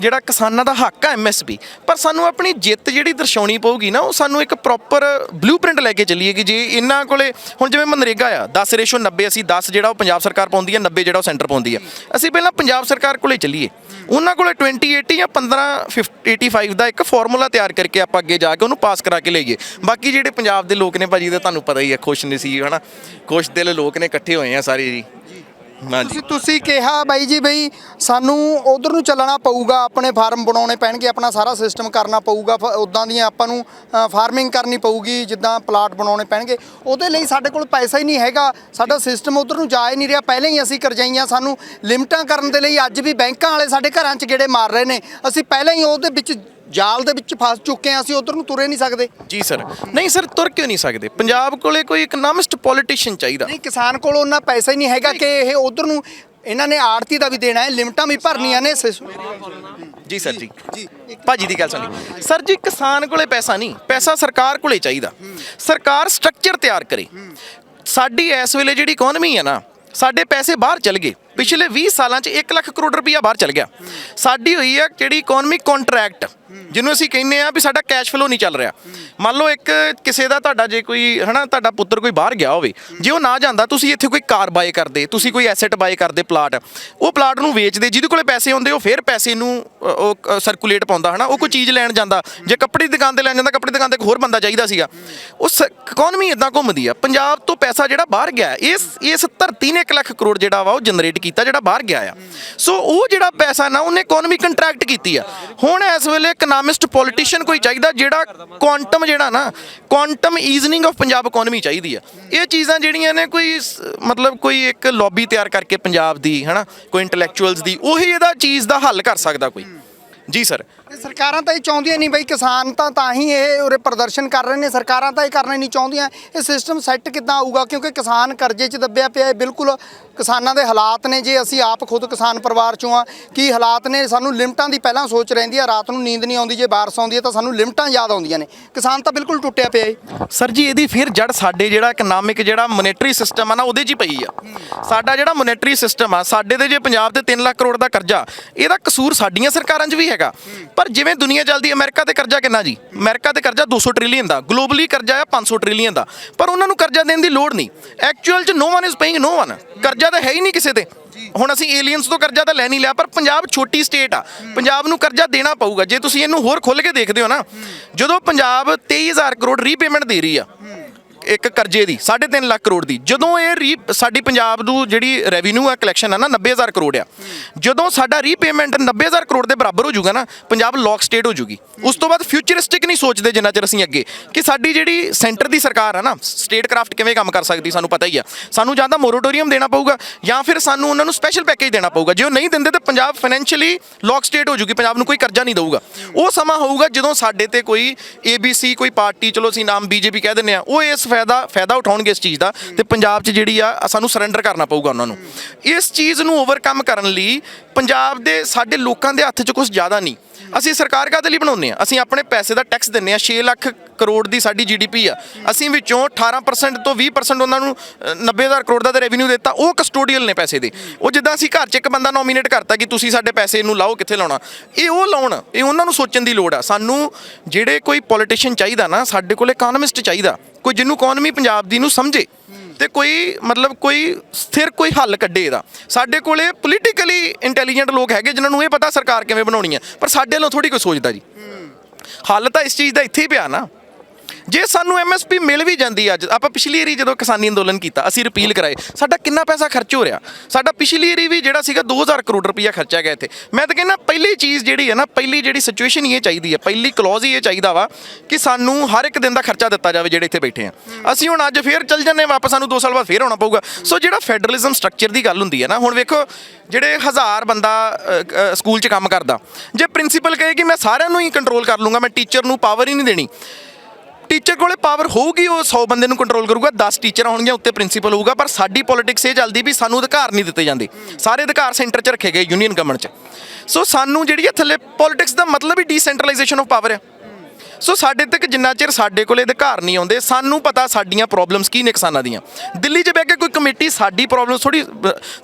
Speaker 1: ਜਿਹੜਾ ਕਿਸਾਨਾਂ ਦਾ ਹੱਕ ਆ ਐਮਐਸਪੀ ਪਰ ਸਾਨੂੰ ਆਪਣੀ ਜਿੱਤ ਜਿਹੜੀ ਦਰਸਾਉਣੀ ਪਊਗੀ ਨਾ, ਉਹ ਸਾਨੂੰ ਇੱਕ ਪ੍ਰੋਪਰ ਬਲੂਪ੍ਰਿੰਟ ਲੈ ਕੇ ਚੱਲੀਏ ਕਿ ਜੇ। ਇਹਨਾਂ ਕੋਲੇ ਹੁਣ ਜਿਵੇਂ ਮਨਰੇਗਾ ਆ 10 ਰੇਸ਼ੋ 90 ਅਸੀਂ 10 ਜਿਹੜਾ ਉਹ ਪੰਜਾਬ ਸਰਕਾਰ ਪਾਉਂਦੀ ਹੈ 90 ਜਿਹੜਾ ਉਹ ਸੈਂਟਰ ਪਾਉਂਦੀ ਹੈ ਅਸੀਂ ਪਹਿਲਾਂ ਪੰਜਾਬ ਸਰਕਾਰ ਕੋਲੇ ਚੱਲੀਏ। ਉਹਨਾਂ ਕੋਲੇ 20 80 ਜਾਂ 15 50 85 ਦਾ ਇੱਕ ਫਾਰਮੂਲਾ ਤਿਆਰ ਕਰਕੇ ਆਪਾਂ ਅੱਗੇ ਜਾ ਕੇ ਉਹਨੂੰ ਪਾਸ ਕਰਾ ਕੇ ਲਈਏ। ਬਾਕੀ ਜਿਹੜੇ ਪੰਜਾਬ ਦੇ ਲੋਕ ਨੇ ਭਾਜੀ ਦਾ ਤੁਹਾਨੂੰ ਪਤਾ ਹੀ ਹੈ ਖੁਸ਼ ਨਹੀਂ ਨਸੀਬ, ਹਨਾ? ਖੁਸ਼ ਦਿਲ ਲੋਕ ਨੇ, ਇਕੱਠੇ ਹੋਏ ਆ ਸਾਰੇ ਜੀ। ਹਾਂਜੀ।
Speaker 2: ਤੁਸੀਂ ਤੁਸੀਂ ਕਿਹਾ ਬਾਈ ਜੀ ਬਈ ਸਾਨੂੰ ਉਧਰ ਨੂੰ ਚੱਲਣਾ ਪਊਗਾ, ਆਪਣੇ ਫਾਰਮ ਬਣਾਉਣੇ ਪੈਣਗੇ, ਆਪਣਾ ਸਾਰਾ ਸਿਸਟਮ ਕਰਨਾ ਪਊਗਾ, ਫ ਉੱਦਾਂ ਦੀਆਂ ਆਪਾਂ ਨੂੰ ਫਾਰਮਿੰਗ ਕਰਨੀ ਪਊਗੀ, ਜਿੱਦਾਂ ਪਲਾਟ ਬਣਾਉਣੇ ਪੈਣਗੇ। ਉਹਦੇ ਲਈ ਸਾਡੇ ਕੋਲ ਪੈਸਾ ਹੀ ਨਹੀਂ ਹੈਗਾ। ਸਾਡਾ ਸਿਸਟਮ ਉਧਰ ਨੂੰ ਜਾ ਹੀ ਨਹੀਂ ਰਿਹਾ। ਪਹਿਲਾਂ ਹੀ ਅਸੀਂ ਕਰਜਾਈਆਂ ਸਾਨੂੰ ਲਿਮਟਾਂ ਕਰਨ ਦੇ ਲਈ ਅੱਜ ਵੀ ਬੈਂਕਾਂ ਵਾਲੇ ਸਾਡੇ ਘਰਾਂ 'ਚ ਗੇੜੇ ਮਾਰ ਰਹੇ ਨੇ। ਅਸੀਂ ਪਹਿਲਾਂ ਹੀ ਉਹਦੇ ਵਿੱਚ ਜਾਲ ਦੇ ਵਿੱਚ ਫਸ ਚੁੱਕੇ ਹਾਂ ਅਸੀਂ ਉਧਰ ਨੂੰ ਤੁਰੇ ਨਹੀਂ ਸਕਦੇ।
Speaker 1: ਜੀ ਸਰ। ਨਹੀਂ ਸਰ ਤੁਰ ਕਿਉਂ ਨਹੀਂ ਸਕਦੇ? ਪੰਜਾਬ ਕੋਲੇ ਕੋਈ ਇਕਨੋਮਿਸਟ ਪੋਲੀਟੀਸ਼ੀਅਨ ਚਾਹੀਦਾ।
Speaker 2: ਨਹੀਂ ਕਿਸਾਨ ਕੋਲ ਉਹਨਾਂ ਪੈਸਾ ਹੀ ਨਹੀਂ ਹੈਗਾ ਕਿ ਇਹ ਉਧਰ ਨੂੰ ਇਹਨਾਂ ਨੇ ਆੜਤੀ ਦਾ ਵੀ ਦੇਣਾ ਹੈ ਲਿਮਟਾਂ ਵੀ ਭਰਨੀਆਂ ਨੇ
Speaker 1: ਜੀ ਸਰ ਜੀ। ਭਾਜੀ ਦੀ ਗੱਲ ਸੁਣੀ। ਸਰ ਜੀ ਕਿਸਾਨ ਕੋਲੇ ਪੈਸਾ ਨਹੀਂ ਪੈਸਾ ਸਰਕਾਰ ਕੋਲੇ ਚਾਹੀਦਾ। ਸਰਕਾਰ ਸਟਰਕਚਰ ਤਿਆਰ ਕਰੇ। ਸਾਡੀ ਇਸ ਵੇਲੇ ਜਿਹੜੀ ਇਕਨੋਮੀ ਹੈ ਨਾ ਸਾਡੇ ਪੈਸੇ ਬਾਹਰ ਚਲ ਗਏ। ਪਿਛਲੇ 20 ਸਾਲਾਂ 'ਚ 1 ਲੱਖ ਕਰੋੜ ਰੁਪਈਆ ਬਾਹਰ ਚਲ ਗਿਆ। ਸਾਡੀ ਹੋਈ ਆ ਜਿਹੜੀ ਇਕਨੋਮਿਕ ਕੰਟਰੈਕਟ ਜਿਹਨੂੰ ਅਸੀਂ ਕਹਿੰਦੇ ਆ ਵੀ ਸਾਡਾ ਕੈਸ਼ ਫਲੋ ਨਹੀਂ ਚੱਲ ਰਿਹਾ। ਮੰਨ ਲਓ ਇੱਕ ਕਿਸੇ ਦਾ ਤੁਹਾਡਾ ਜੇ ਕੋਈ, ਹਨਾ, ਤੁਹਾਡਾ ਪੁੱਤਰ ਕੋਈ ਬਾਹਰ ਗਿਆ ਹੋਵੇ, ਜੇ ਉਹ ਨਾ ਜਾਂਦਾ, ਤੁਸੀਂ ਇੱਥੇ ਕੋਈ ਕਾਰ ਬਾਏ ਕਰਦੇ, ਤੁਸੀਂ ਕੋਈ ਐਸੈਟ ਬਾਏ ਕਰਦੇ ਪਲਾਟ ਉਹ ਪਲਾਟ ਨੂੰ ਵੇਚਦੇ, ਜਿਹਦੇ ਕੋਲੇ ਪੈਸੇ ਹੁੰਦੇ, ਉਹ ਫਿਰ ਪੈਸੇ ਨੂੰ ਉਹ ਸਰਕੂਲੇਟ ਪਾਉਂਦਾ, ਹਨਾ, ਉਹ ਕੋਈ ਚੀਜ਼ ਲੈਣ ਜਾਂਦਾ। ਜੇ ਕੱਪੜੇ ਦੀ ਦੁਕਾਨ ਤੇ ਲੈਣ ਜਾਂਦਾ, ਕੱਪੜੇ ਦੀ ਦੁਕਾਨ ਤੇ ਇੱਕ ਹੋਰ ਬੰਦਾ ਚਾਹੀਦਾ ਸੀਗਾ। ਉਸ ਇਕਨੋਮੀ ਇਦਾਂ ਘੁੰਮਦੀ ਆ। ਪੰਜਾਬ ਤੋਂ ਪੈਸਾ ਜਿਹੜਾ ਬਾਹਰ ਗਿਆ, ਇਸ ਇਸ ਧਰਤੀ ਨੇ 1 ਲੱਖ ਕਰੋੜ ਜਿਹੜਾ ਵਾ, ਉਹ ਜਨਰੇਟ ਕੀਤਾ ਜਿਹੜਾ ਬਾਹਰ ਗਿਆ ਆ। ਸੋ ਉਹ ਜਿਹੜਾ ਪੈਸਾ ਨਾ, ਉਹਨੇ ਇਕਨੋਮੀ ਕੰਟਰੈਕਟ ਕੀਤੀ ਆ। ਹੁਣ ਇਸ ਵੇਲੇ ਇਕਨੋਮਿਸਟ ਪੋਲੀਟੀਸ਼ੀਅਨ ਕੋਈ ਚਾਹੀਦਾ ਜਿਹੜਾ ਕੁਆਂਟਮ ਜਿਹੜਾ ਨਾ quantum easing of Punjab economy ਚਾਹੀਦੀ ਆ। ਇਹ ਚੀਜ਼ਾਂ ਜਿਹੜੀਆਂ ਨੇ ਕੋਈ ਮਤਲਬ ਕੋਈ ਇੱਕ ਲੌਬੀ ਤਿਆਰ ਕਰਕੇ ਪੰਜਾਬ ਦੀ, ਹਨਾ, ਕੋਈ ਇੰਟੈਲੈਕਚੁਅਲਸ ਦੀ, ਉਹੀ ਇਹਦਾ ਚੀਜ਼ ਦਾ ਹੱਲ ਕਰ ਸਕਦਾ ਕੋਈ। ਜੀ ਸਰ
Speaker 2: ਸਰਕਾਰਾਂ ਤਾਂ ਇਹ ਚਾਹੁੰਦੀਆਂ ਨਹੀਂ ਬਈ ਕਿਸਾਨ ਤਾਂ ਤਾਂ ਹੀ ਇਹ ਉਰੇ ਪ੍ਰਦਰਸ਼ਨ ਕਰ ਰਹੇ ਨੇ, ਸਰਕਾਰਾਂ ਤਾਂ ਇਹ ਕਰਨਾ ਨਹੀਂ ਚਾਹੁੰਦੀਆਂ। ਇਹ ਸਿਸਟਮ ਸੈੱਟ ਕਿੱਦਾਂ ਆਊਗਾ ਕਿਉਂਕਿ ਕਿਸਾਨ ਕਰਜ਼ੇ 'ਚ ਦੱਬਿਆ ਪਿਆ ਹੈ ਬਿਲਕੁਲ ਕਿਸਾਨਾਂ ਦੇ ਹਾਲਾਤ ਨੇ ਜੇ ਅਸੀਂ ਆਪ ਖੁਦ ਕਿਸਾਨ ਪਰਿਵਾਰ 'ਚੋਂ ਆ ਕੀ ਹਾਲਾਤ ਨੇ? ਸਾਨੂੰ ਲਿਮਟਾਂ ਦੀ ਪਹਿਲਾਂ ਸੋਚ ਰਹਿੰਦੀ ਆ। ਰਾਤ ਨੂੰ ਨੀਂਦ ਨਹੀਂ ਆਉਂਦੀ, ਜੇ ਬਾਰਿਸ਼ ਆਉਂਦੀ ਹੈ ਤਾਂ ਸਾਨੂੰ ਲਿਮਟਾਂ ਯਾਦ ਆਉਂਦੀਆਂ ਨੇ। ਕਿਸਾਨ ਤਾਂ ਬਿਲਕੁਲ ਟੁੱਟਿਆ ਪਿਆ ਹੈ
Speaker 1: ਸਰ ਜੀ, ਇਹਦੀ ਫਿਰ ਜੜ ਸਾਡੇ ਜਿਹੜਾ ਇਕਨੋਮਿਕ ਜਿਹੜਾ ਮੋਨੇਟਰੀ ਸਿਸਟਮ ਆ ਨਾ, ਉਹਦੇ 'ਚ ਹੀ ਪਈ ਆ। ਸਾਡਾ ਜਿਹੜਾ ਮੋਨੇਟਰੀ ਸਿਸਟਮ ਆ, ਸਾਡੇ ਦੇ ਜੇ ਪੰਜਾਬ ਤੇ 3 ਲੱਖ ਕਰੋੜ ਦਾ ਕਰਜ਼ਾ, ਇਹਦਾ ਕਸੂਰ ਸਾਡੀਆਂ ਸਰਕਾਰਾਂ 'ਚ ਵੀ ਹੈਗਾ। ਪਰ ਜਿਵੇਂ ਦੁਨੀਆ ਚੱਲਦੀ ਅਮਰੀਕਾ ਤੇ ਕਰਜ਼ਾ ਕਿੰਨਾ ਜੀ? ਅਮਰੀਕਾ ਤੇ ਕਰਜ਼ਾ 200 ਟ੍ਰਿਲੀਅਨ ਦਾ ਗਲੋਬਲੀ ਕਰਜ਼ਾ ਆ 500 ਟ੍ਰਿਲੀਅਨ ਦਾ। ਪਰ ਉਹਨਾਂ ਨੂੰ ਕਰਜ਼ਾ ਦੇਣ ਦੀ ਲੋੜ ਨਹੀਂ। ਐਕਚੁਅਲ 'ਚ no one is paying no one ਕਰਜ਼ਾ ਤਾਂ ਹੈ ਹੀ ਨਹੀਂ ਕਿਸੇ ਤੇ। ਹੁਣ ਅਸੀਂ ਏਲੀਅਨਸ ਤੋਂ ਕਰਜ਼ਾ ਤਾਂ ਲੈ ਨਹੀਂ ਲਿਆ, ਪਰ ਪੰਜਾਬ ਛੋਟੀ ਸਟੇਟ ਆ। ਪੰਜਾਬ ਨੂੰ ਕਰਜ਼ਾ ਦੇਣਾ ਪਊਗਾ। ਜੇ ਤੁਸੀਂ ਇਹਨੂੰ ਹੋਰ ਖੁੱਲ ਕੇ ਦੇਖਦੇ ਹੋ ਨਾ, ਜਦੋਂ ਪੰਜਾਬ 23000 ਕਰੋੜ ਰੀਪੇਮੈਂਟ ਦੇ ਰਹੀ ਆ ਇੱਕ ਕਰਜ਼ੇ ਦੀ 3.5 ਲੱਖ ਕਰੋੜ ਦੀ। ਜਦੋਂ ਇਹ ਰੀ ਸਾਡੀ ਪੰਜਾਬ ਨੂੰ ਜਿਹੜੀ ਰੈਵਨਿਊ ਆ ਕਲੈਕਸ਼ਨ ਆ ਨਾ 90000 ਕਰੋੜ ਆ। ਜਦੋਂ ਸਾਡਾ ਰੀਪੇਮੈਂਟ 90000 ਕਰੋੜ ਦੇ ਬਰਾਬਰ ਹੋ ਜਾਊਗਾ ਨਾ, ਪੰਜਾਬ ਲੌਕ ਸਟੇਟ ਹੋ ਜਾਊਗੀ। ਉਸ ਤੋਂ ਬਾਅਦ ਫਿਊਚਰਿਸਟਿਕ ਨਹੀਂ ਸੋਚਦੇ ਜਿੰਨਾ ਚਿਰ ਅਸੀਂ ਅੱਗੇ। ਕਿ ਸਾਡੀ ਜਿਹੜੀ ਸੈਂਟਰ ਦੀ ਸਰਕਾਰ ਆ ਨਾ ਸਟੇਟ ਕਰਾਫਟ ਕਿਵੇਂ ਕੰਮ ਕਰ ਸਕਦੀ, ਸਾਨੂੰ ਪਤਾ ਹੀ ਆ। ਸਾਨੂੰ ਜਾਂ ਤਾਂ ਮੋਰੋਟੋਰੀਅਮ ਦੇਣਾ ਪਊਗਾ, ਜਾਂ ਫਿਰ ਸਾਨੂੰ ਉਹਨਾਂ ਨੂੰ ਸਪੈਸ਼ਲ ਪੈਕੇਜ ਦੇਣਾ ਪਊਗਾ। ਜੇ ਉਹ ਨਹੀਂ ਦਿੰਦੇ ਤਾਂ ਪੰਜਾਬ ਫਾਈਨੈਂਸ਼ੀਅਲੀ ਲੌਕ ਸਟੇਟ ਹੋ ਜਾਊਗੀ, ਪੰਜਾਬ ਨੂੰ ਕੋਈ ਕਰਜ਼ਾ ਨਹੀਂ ਦੇਊਗਾ। ਉਹ ਸਮਾਂ ਹੋਊਗਾ ਜਦੋਂ ਸਾਡੇ ਤੇ ਕੋਈ ABC ਕੋਈ ਪਾਰਟੀ, ਚਲੋ ਅਸੀਂ ਨਾਮ ਬੀਜੇਪੀ ਕਹਿ ਦਿੰਦੇ ਆ, ਉਹ ਇਸ ਫਾਇਦਾ ਫਾਇਦਾ ਉਠਾਉਣਗੇ ਇਸ ਚੀਜ਼ ਦਾ ਤੇ ਪੰਜਾਬ 'ਚ ਜਿਹੜੀ ਆ ਸਾਨੂੰ ਸਰੈਂਡਰ ਕਰਨਾ ਪਊਗਾ ਉਹਨਾਂ ਨੂੰ। ਇਸ ਚੀਜ਼ ਨੂੰ ਓਵਰਕਮ ਕਰਨ ਲਈ ਪੰਜਾਬ ਦੇ ਸਾਡੇ ਲੋਕਾਂ ਦੇ ਹੱਥ 'ਚ ਕੁਝ ਜ਼ਿਆਦਾ ਨਹੀਂ। ਅਸੀਂ ਸਰਕਾਰ ਕਾਹਦੇ ਲਈ ਬਣਾਉਂਦੇ ਆ ਅਸੀਂ ਆਪਣੇ ਪੈਸੇ ਦਾ ਟੈਕਸ ਦਿੰਨੇ ਆ 6 ਲੱਖ ਕਰੋੜ ਦੀ ਸਾਡੀ ਜੀਡੀਪੀ ਆ। ਅਸੀਂ ਵਿੱਚੋਂ 18% ਤੋਂ 20% ਉਹਨਾਂ ਨੂੰ ਅ, 90000 ਕਰੋੜ ਦਾ ਰੈਵਨਿਊ ਦਿੱਤਾ ਉਹ ਕਸਟੋਡੀਅਲ ਨੇ ਪੈਸੇ ਦੇ। ਉਹ ਜਿੱਦਾਂ ਅਸੀਂ ਘਰ 'ਚ ਇੱਕ ਬੰਦਾ ਨੋਮੀਨੇਟ ਕਰਤਾ ਕਿ ਤੁਸੀਂ ਸਾਡੇ ਪੈਸੇ ਨੂੰ ਲਾਓ ਕਿੱਥੇ ਲਾਉਣਾ? ਇਹ ਉਹ ਲਾਉਣ ਇਹ ਉਹਨਾਂ ਨੂੰ ਸੋਚਣ ਦੀ ਲੋੜ ਆ। ਸਾਨੂੰ ਜਿਹੜੇ ਕੋਈ ਪੋਲੀਟੀਸ਼ੀਅਨ ਚਾਹੀਦਾ ਨਾ ਸਾਡੇ ਕੋਲ ਇਕਨੋਮਿਸਟ ਚਾਹੀਦਾ ਕੋਈ ਜਿਹਨੂੰ ਇਕਨੋਮੀ ਪੰਜਾਬ ਦੀ ਨੂੰ ਸਮਝੇ। ਤੇ ਕੋਈ ਮਤਲਬ ਕੋਈ ਸਥਿਰ ਕੋਈ ਹੱਲ ਕੱਢੇ ਇਹਦਾ। ਸਾਡੇ ਕੋਲੇ ਪੋਲੀਟੀਕਲੀ ਇੰਟੈਲੀਜੈਂਟ ਲੋਕ ਹੈਗੇ ਜਿਨ੍ਹਾਂ ਨੂੰ ਇਹ ਪਤਾ ਸਰਕਾਰ ਕਿਵੇਂ ਬਣਾਉਣੀ ਹੈ, ਪਰ ਸਾਡੇ ਵੱਲੋਂ ਥੋੜੀ ਕੋਈ ਸੋਚਦਾ ਜੀ। ਹੱਲ ਤਾਂ ਇਸ ਚੀਜ਼ ਦਾ ਇੱਥੇ ਹੀ ਪਿਆ ਨਾ। ਜੇ ਸਾਨੂੰ ਐਮਐਸਪੀ ਮਿਲ ਵੀ ਜਾਂਦੀ ਅੱਜ, ਆਪਾਂ ਪਿਛਲੀ ਵਾਰੀ ਜਦੋਂ ਕਿਸਾਨੀ ਅੰਦੋਲਨ ਕੀਤਾ, ਅਸੀਂ ਰਿਪੀਲ ਕਰਾਏ, ਸਾਡਾ ਕਿੰਨਾ ਪੈਸਾ ਖਰਚ ਹੋ ਰਿਹਾ? ਸਾਡਾ ਪਿਛਲੀ ਵਾਰੀ ਵੀ ਜਿਹੜਾ ਸੀਗਾ 2000 ਕਰੋੜ ਰੁਪਈਆ ਖਰਚਿਆ ਗਿਆ ਇੱਥੇ। ਮੈਂ ਤਾਂ ਕਹਿੰਦਾ ਪਹਿਲੀ ਚੀਜ਼ ਜਿਹੜੀ ਹੈ ਨਾ, ਪਹਿਲੀ ਜਿਹੜੀ ਸਿਚੁਏਸ਼ਨ ਹੀ ਇਹ ਚਾਹੀਦੀ ਹੈ, ਪਹਿਲੀ ਕਲੌਜ਼ ਹੀ ਇਹ ਚਾਹੀਦਾ ਵਾ ਕਿ ਸਾਨੂੰ ਹਰ ਇੱਕ ਦਿਨ ਦਾ ਖਰਚਾ ਦਿੱਤਾ ਜਾਵੇ ਜਿਹੜੇ ਇੱਥੇ ਬੈਠੇ ਆ। ਅਸੀਂ ਹੁਣ ਅੱਜ ਫੇਰ ਚੱਲ ਜੰਨੇ ਵਾਪਸ ਸਾਨੂੰ 2 ਸਾਲ ਬਾਅਦ ਫੇਰ ਆਉਣਾ ਪਊਗਾ। ਸੋ ਜਿਹੜਾ ਫੈਡਰਲਿਜ਼ਮ ਸਟਰਕਚਰ ਦੀ ਗੱਲ ਹੁੰਦੀ ਹੈ ਨਾ, ਹੁਣ ਵੇਖੋ, ਜਿਹੜੇ ਹਜ਼ਾਰ ਬੰਦਾ ਸਕੂਲ 'ਚ ਕੰਮ ਕਰਦਾ, ਜੇ ਪ੍ਰਿੰਸੀਪਲ ਕਹੇ ਕਿ ਮੈਂ ਸਾਰਿਆਂ ਨੂੰ ਹੀ ਕੰਟਰੋਲ ਕਰ ਲੂੰਗਾ, ਮੈਂ ਟੀਚਰ ਨੂੰ ਪਾਵਰ ਹੀ ਨਹੀਂ ਦੇਣੀ। ਟੀਚਰ ਕੋਲੇ ਪਾਵਰ ਹੋਊਗੀ, ਉਹ 100 ਬੰਦੇ ਨੂੰ ਕੰਟਰੋਲ ਕਰੂਗਾ 10 ਟੀਚਰ ਹੋਣਗੀਆਂ ਉੱਤੇ ਪ੍ਰਿੰਸੀਪਲ ਹੋਊਗਾ, ਪਰ ਸਾਡੀ ਪੋਲਿਟਿਕਸ ਇਹ ਚੱਲਦੀ ਵੀ ਸਾਨੂੰ ਅਧਿਕਾਰ ਨਹੀਂ ਦਿੱਤੇ ਜਾਂਦੇ। ਸਾਰੇ ਅਧਿਕਾਰ ਸੈਂਟਰ 'ਚ ਰੱਖੇ ਗਏ ਯੂਨੀਅਨ ਗਵਰਨਮੈਂਟ 'ਚ। ਸੋ ਸਾਨੂੰ ਜਿਹੜੀ ਹੈ ਥੱਲੇ ਪੋਲਿਟਿਕਸ ਦਾ ਮਤਲਬ ਹੀ ਡੀਸੈਂਟਰਲਾਈਜੇਸ਼ਨ ਆਫ ਪਾਵਰ ਹੈ ਸੋ ਸਾਡੇ ਤੱਕ ਜਿੰਨਾ ਚਿਰ ਸਾਡੇ ਕੋਲੇ ਅਧਿਕਾਰ ਨਹੀਂ ਆਉਂਦੇ, ਸਾਨੂੰ ਪਤਾ ਸਾਡੀਆਂ ਪ੍ਰੋਬਲਮਸ ਕੀ ਨੇ ਕਿਸਾਨਾਂ ਦੀਆਂ। ਦਿੱਲੀ 'ਚ ਬਹਿ ਕੇ ਕੋਈ ਕਮੇਟੀ ਸਾਡੀ ਪ੍ਰੋਬਲਮ ਥੋੜੀ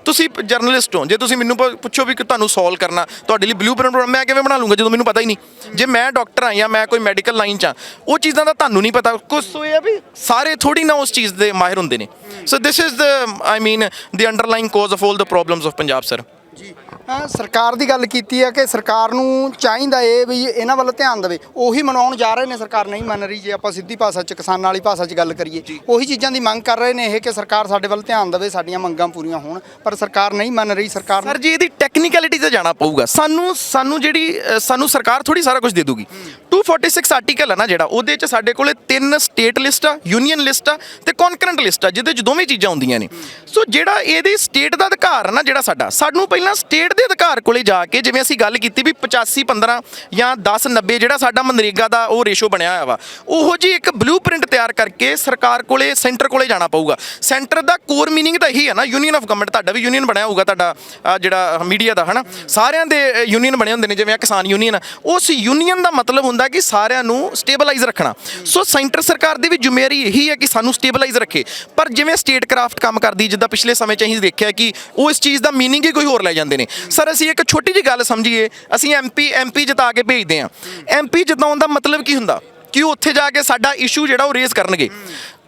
Speaker 1: ਤੁਸੀਂ ਜਰਨਲਿਸਟ ਹੋ, ਜੇ ਤੁਸੀਂ ਮੈਨੂੰ ਪ- ਪੁੱਛੋ ਵੀ ਕਿ ਤੁਹਾਨੂੰ ਸੋਲਵ ਕਰਨਾ, ਤੁਹਾਡੇ ਲਈ ਬਲੂਪ੍ਰਿੰਟ ਮੈਂ ਕਿਵੇਂ ਬਣਾ ਲੂੰਗਾ ਜਦੋਂ ਮੈਨੂੰ ਪਤਾ ਹੀ ਨਹੀਂ। ਜੇ ਮੈਂ ਡਾਕਟਰ ਆ ਜਾਂ ਮੈਂ ਕੋਈ ਮੈਡੀਕਲ ਲਾਈਨ 'ਚ ਆ ਉਹ ਚੀਜ਼ਾਂ ਦਾ ਤੁਹਾਨੂੰ ਨਹੀਂ ਪਤਾ। ਕੁਝ ਸੋ ਇਹ ਆ ਵੀ ਸਾਰੇ ਥੋੜੀ ਨਾ ਉਸ ਚੀਜ਼ ਦੇ ਮਾਹਿਰ ਹੁੰਦੇ ਨੇ। So this is the I mean the underline cause of all the problems of Punjab sir
Speaker 2: ji ਸਰਕਾਰ ਦੀ ਗੱਲ ਕੀਤੀ ਹੈ ਕਿ ਸਰਕਾਰ ਨੂੰ ਚਾਹੀਦਾ ਇਹ ਵੀ ਇਹਨਾਂ ਵੱਲ ਧਿਆਨ ਦੇਵੇ। ਉਹੀ ਮਨਾਉਣ ਜਾ ਰਹੇ ਨੇ ਸਰਕਾਰ ਨਹੀਂ ਮੰਨ ਰਹੀ ਜੇ ਆਪਾਂ ਸਿੱਧੀ ਭਾਸ਼ਾ 'ਚ ਕਿਸਾਨਾਂ ਵਾਲੀ ਭਾਸ਼ਾ 'ਚ ਗੱਲ ਕਰੀਏ। ਉਹੀ ਚੀਜ਼ਾਂ ਦੀ ਮੰਗ ਕਰ ਰਹੇ ਨੇ ਇਹ ਕਿ ਸਰਕਾਰ ਸਾਡੇ ਵੱਲ ਧਿਆਨ ਦੇਵੇ ਸਾਡੀਆਂ ਮੰਗਾਂ ਪੂਰੀਆਂ ਹੋਣ। ਪਰ ਸਰਕਾਰ ਨਹੀਂ ਮੰਨ ਰਹੀ ਸਰਕਾਰ
Speaker 1: ਸਰ ਜੀ ਇਹਦੀ ਟੈਕਨੀਕਲਿਟੀ ਤੇ ਜਾਣਾ ਪਊਗਾ। ਸਾਨੂੰ ਸਾਨੂੰ ਜਿਹੜੀ ਸਾਨੂੰ ਸਰਕਾਰ ਥੋੜੀ ਸਾਰਾ ਕੁਝ ਦੇ ਦੂਗੀ 246 ਆਰਟੀਕਲ ਹੈ ਨਾ ਜਿਹੜਾ ਉਹਦੇ ਚ ਸਾਡੇ ਕੋਲੇ ਤਿੰਨ ਸਟੇਟ ਲਿਸਟ ਆ ਯੂਨੀਅਨ ਲਿਸਟ ਆ ਤੇ ਕਨਕਰੈਂਟ ਲਿਸਟ ਆ ਜਿਹਦੇ ਚ ਦੋਵੇਂ ਚੀਜ਼ਾਂ ਹੁੰਦੀਆਂ ਨੇ। ਸੋ ਜਿਹੜਾ ਇਹਦੀ ਸਟੇਟ ਦਾ ਅਧਿਕਾਰ ਹੈ ਨਾ ਜਿਹੜਾ ਸਾਡਾ ਸਾਨੂੰ ਪਹਿਲਾਂ ਸਟੇਟ ਦੇ ਅਧਿਕਾਰ ਕੋਲੇ ਜਾ ਕੇ ਜਿਵੇਂ ਅਸੀਂ ਗੱਲ ਕੀਤੀ ਵੀ 85 15 ਜਾਂ 10 90 ਜਿਹੜਾ ਸਾਡਾ ਮਨਰੇਗਾ ਦਾ ਉਹ ਰੇਸ਼ੋ ਬਣਿਆ ਹੋਇਆ ਵਾ, ਉਹੋ ਜੀ ਇੱਕ ਬਲੂਪ੍ਰਿੰਟ ਤਿਆਰ ਕਰਕੇ ਸਰਕਾਰ ਕੋਲੇ, ਸੈਂਟਰ ਕੋਲੇ ਜਾਣਾ ਪਊਗਾ। ਸੈਂਟਰ ਦਾ ਕੋਰ ਮੀਨਿੰਗ ਤਾਂ ਇਹੀ ਹੈ ਨਾ ਯੂਨੀਅਨ ਆਫ ਗਵਰਨਮੈਂਟ ਤੁਹਾਡਾ ਵੀ ਯੂਨੀਅਨ ਬਣਿਆ ਹੋਊਗਾ, ਤੁਹਾਡਾ ਜਿਹੜਾ ਮੀਡੀਆ ਦਾ, ਹਨਾ? ਸਾਰਿਆਂ ਦੇ ਯੂਨੀਅਨ ਬਣੇ ਹੁੰਦੇ ਨੇ, ਜਿਵੇਂ ਆਹ ਕਿਸਾਨ ਯੂਨੀਅਨ ਉਸ ਯੂਨੀਅਨ ਦਾ ਮਤਲਬ ਹੁੰਦਾ ਕਿ ਸਾਰਿਆਂ ਨੂੰ ਸਟੇਬਲਾਈਜ਼ ਰੱਖਣਾ। ਸੋ ਸੈਂਟਰ ਸਰਕਾਰ ਦੀ ਵੀ ਜ਼ਿੰਮੇਵਾਰੀ ਇਹੀ ਹੈ ਕਿ ਸਾਨੂੰ ਸਟੇਬਲਾਈਜ਼ ਰੱਖੇ। ਪਰ ਜਿਵੇਂ ਸਟੇਟ ਕਰਾਫਟ ਕੰਮ ਕਰਦੀ, ਜਿੱਦਾਂ ਪਿਛਲੇ ਸਮੇਂ 'ਚ ਅਸੀਂ ਦੇਖਿਆ ਕਿ ਉਹ ਇਸ ਚੀਜ਼ ਦਾ ਮੀਨਿੰਗ ਹੀ ਕੋਈ ਹੋਰ ਲੈ ਜਾਂਦੇ ਨੇ। ਸਰ, ਅਸੀਂ ਇੱਕ ਛੋਟੀ ਜਿਹੀ ਗੱਲ ਸਮਝੀਏ। ਅਸੀਂ ਐਮਪੀ ਐਮਪੀ ਜਿਤਾ ਕੇ ਭੇਜਦੇ ਹਾਂ। ਐਮਪੀ ਜਿਤਾਉਣ ਦਾ ਮਤਲਬ ਕੀ ਹੁੰਦਾ? ਕਿ ਉਹ ਉੱਥੇ ਜਾ ਕੇ ਸਾਡਾ ਇਸ਼ੂ ਜਿਹੜਾ ਉਹ ਰੇਜ਼ ਕਰਨਗੇ।